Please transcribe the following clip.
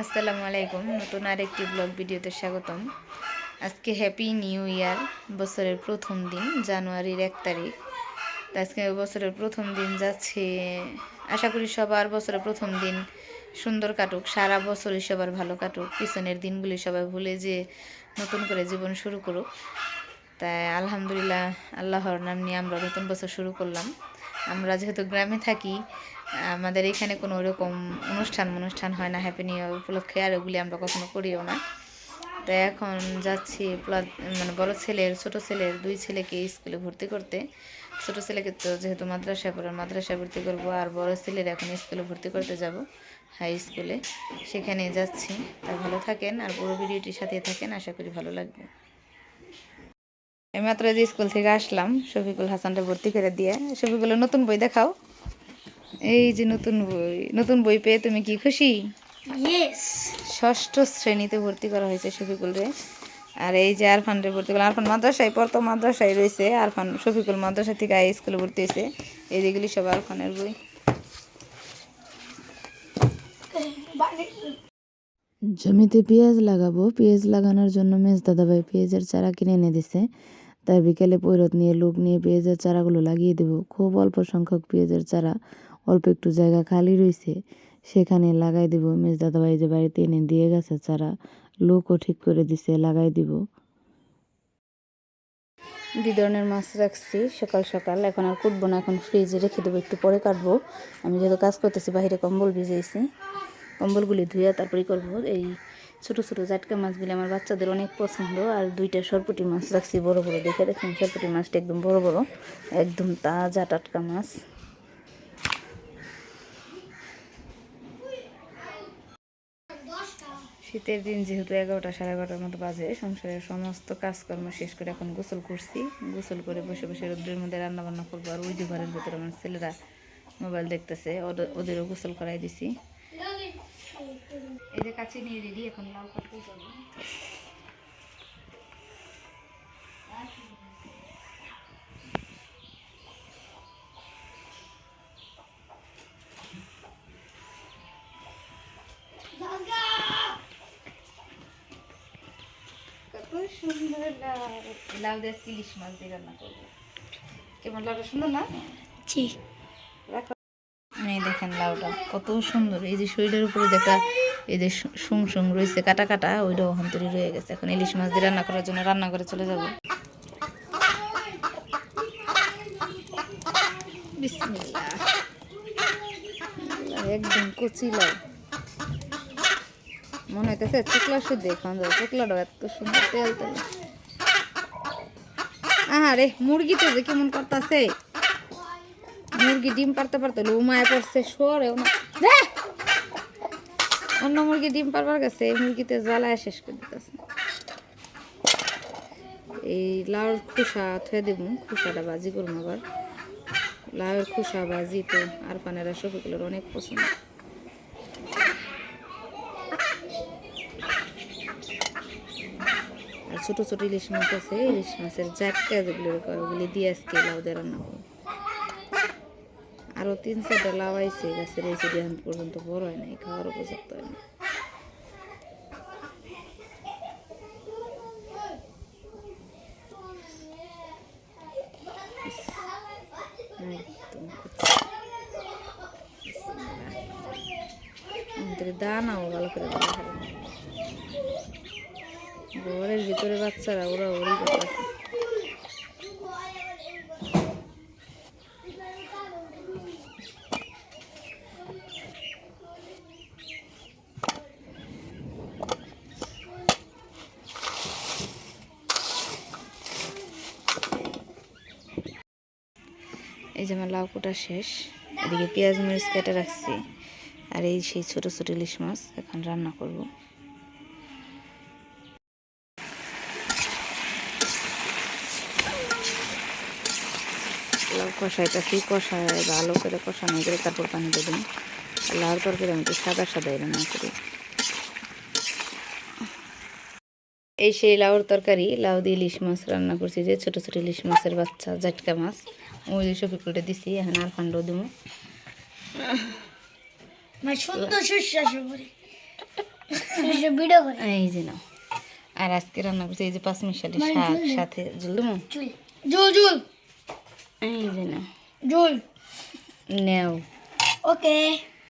আসসালামু আলাইকুম, নতুন আরেকটি ব্লগ ভিডিওতে স্বাগতম। আজকে হ্যাপি নিউ ইয়ার বছরের প্রথম দিন, জানুয়ারির এক তারিখ। তো আজকে বছরের প্রথম দিন যাচ্ছে, আশা করি সবার বছরের প্রথম দিন সুন্দর কাটুক, সারা বছরই সবার ভালো কাটুক। পিছনের দিনগুলি সবাই ভুলে যে নতুন করে জীবন শুরু করুক। তাই আলহামদুলিল্লাহ, আল্লাহর নাম নিয়ে আমরা নতুন বছর শুরু করলাম। আমরা যেহেতু গ্রামে থাকি, আমাদের এখানে কোনো ওরকম অনুষ্ঠান অনুষ্ঠান হয় না হ্যাপি নিউ ইয়ার উপলক্ষে, আর ওগুলি আমরা কখনো করিও না। তো এখন যাচ্ছি মানে বড় ছেলের, ছোট ছেলের দুই ছেলেকে স্কুলে ভর্তি করতে। ছোট ছেলেকে তো যেহেতু মাদ্রাসায় পড়ে মাদ্রাসায় ভর্তি করব, আর বড় ছেলের এখন স্কুলে ভর্তি করতে যাব, হাই স্কুলে। সেখানে যাচ্ছি। তা ভালো থাকেন, আর পুরো ভিডিওটির সাথে থাকেন, আশা করি ভালো লাগবে। আমি মাত্র যে স্কুল থেকে আসলাম শফিকুল হাসানটা ভর্তি করে দিয়ে। শফিকুলের নতুন বই দেখাও। এই যে নতুন বই নতুন বই পেয়ে তুমি কি খুশি? ষষ্ঠ শ্রেণীতে ভর্তি করা হয়েছে শফিকুল রে আর এই যে আরফানরে ভর্তি করলাম আরফান মাদ্রাসায় পড়তো মাদ্রাসায় রয়েছে আরফান শফিকুল মাদ্রাসা থেকে আই স্কুলে ভর্তি হয়েছে। এই যেগুলি সব আরফানের বই। জমিতে পেঁয়াজ লাগাবো পেঁয়াজ লাগানোর জন্য মেজ দাদাভাই পেঁয়াজের চারা কিনে এনে দিছে। তাই বিকেলে পৈরত নিয়ে লোক নিয়ে পেঁয়াজের চারাগুলো লাগিয়ে দেবো। খুব অল্প সংখ্যক পেঁয়াজের চারা, অল্প একটু জায়গা খালি রয়েছে সেখানে লাগাই দেবো। মেজ দাদাভাই যে বাড়িতে এনে দিয়ে গেছে চারা, লোকও ঠিক করে দিছে, লাগাই দিব। দুই ধরনের মাছ রাখছি, সকাল সকাল। এখন আর কুটবো না, এখন ফ্রিজে রেখে দেবো, একটু পরে কাটবো। আমি যেহেতু কাজ করতেছি বাইরে কম্বল ভিজেছি কম্বলগুলি ধুয়ে তারপরে করব। এই ছোট ছোট জাটকা মাছগুলি আমার বাচ্চাদের অনেক পছন্দ। আর দুইটা সরপুটি মাছ রাখছি, বড় বড় দেখে দেখুন সরপুটি মাছটা একদম বড় বড়, একদম তাজা টাটকা মাছ। শীতের দিন যেহেতু এগারোটা সাড়ে এগারোটার মতো বাজে, সংসারের সমস্ত কাজকর্ম শেষ করে এখন গোসল করছি। গোসল করে বসে বসে রোদ্রের মধ্যে রান্নাবান্না করব। আর ওই যে ঘরের ভিতরে আমার ছেলেরা মোবাইল দেখতেছে, ওদের- ওদেরও গোসল করাই দিছি। এই কাছে নিয়ে রেডি এখন লাউ কাটতে যাব। সুন্দর লাউ। দিয়ে ইলিশ মাছ দিয়ে রান্না করব। কেমন লাউটা সুন্দর না? জি। রাখো। এই দেখেন লাউটা কত সুন্দর। এই যে শরীরের উপরে একটা এই যে সুং সুং রয়েছে কাটা কাটা, ওইটাও অন্তরি রয়ে গেছে। এখন ইলিশ মাছ দিয়ে রান্না করার জন্য রান্না করে চলে যাব। একদম কচি লাউ। মনে হইতেছে চুকলা শুদ্ধ, এখন যাবে এত সুন্দর তেল তেল। আরে মুরগি তো যে কেমন করতেছে। মুরগি ডিম পারতে পারতে লুমায় পড়ছে সরে অন্য মুরগি ডিম পারবার গেছে এই মুরগিতে জ্বালায় শেষ করে দিতেছে। এই লাউর খোসা থয়ে দেব, খোসাটা বাজি করুন আবার। লাউয়ের খোসা বাজি তো আর পানেরা সবগুলোর অনেক পছন্দ। আর ছোট ছোট ইলিশ মাছ আছে, ইলিশ মাছের জাটকা যেগুলো ওগুলি দিয়ে আজকে লাউ দিয়ে রান্না করব। আরও তিন চারটা লাউ আইছে গাছের এই সেটি পর্যন্ত বড় হয় নাই, খাওয়ার উপযুক্ত হয় না দানাও ভালো করে। ঘরের ভিতরে বাচ্চারা ওরা ওরই করতেছে এই যে আমার লাউ কোটা শেষ, এদিকে পেঁয়াজ মরিচ কেটে রাখছি, আর এই সেই ছোট ছোট ইলিশ মাছ এখন রান্না করব। লাউ কষাইটাছি কষায়? ভালো করে কষানো করে তারপর পানি আর লাউর তরকারি আমি একটু সাদা সাদা রান্না করি। এই সেই লাউর তরকারি, লাউ দিয়ে ইলিশ মাছ রান্না করছি যে ছোট ছোট ইলিশ মাছের বাচ্চা, জাটকা মাছ। ওই যে সফিকুলটা দিছি এখন আর ফান্ডও দিব। এই যে নাও। আর আজকে রান্না করছি এই যে পাঁচ মিশালি শাক সাথে জুলুম চুল। জুল জুল। এই যে নাও। জুল। নেও। ওকে।